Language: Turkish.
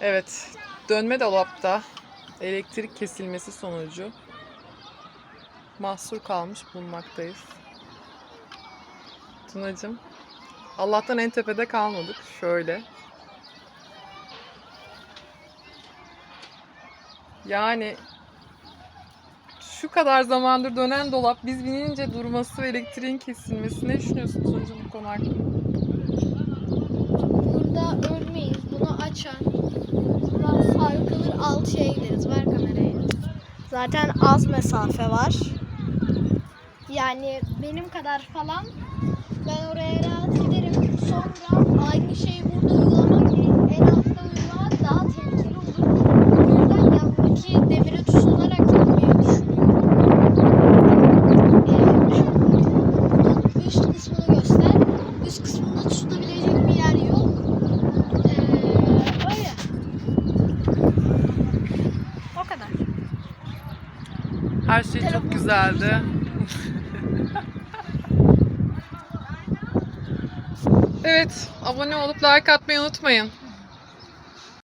Evet, dönme dolapta elektrik kesilmesi sonucu mahsur kalmış bulunmaktayız. Tunacığım, Allah'tan en tepede kalmadık. Şöyle. Yani şu kadar zamandır dönen dolap biz binince durması ve elektriğin kesilmesi ne düşünüyorsun Tunacığım bu konu hakkında? Şeye gideriz. Ver kamerayı. Zaten az mesafe var. Yani benim kadar falan. Ben oraya rahat giderim. Sonra aynı şeyi burada uygulamak en altta uygulamak daha tehlikeli olur. O yüzden yanındaki demire tutunarak gitmeyi düşünüyorum. Ee, üst kısmını göster. Üst kısmında Her şey çok güzeldi. evet, abone olup like atmayı unutmayın.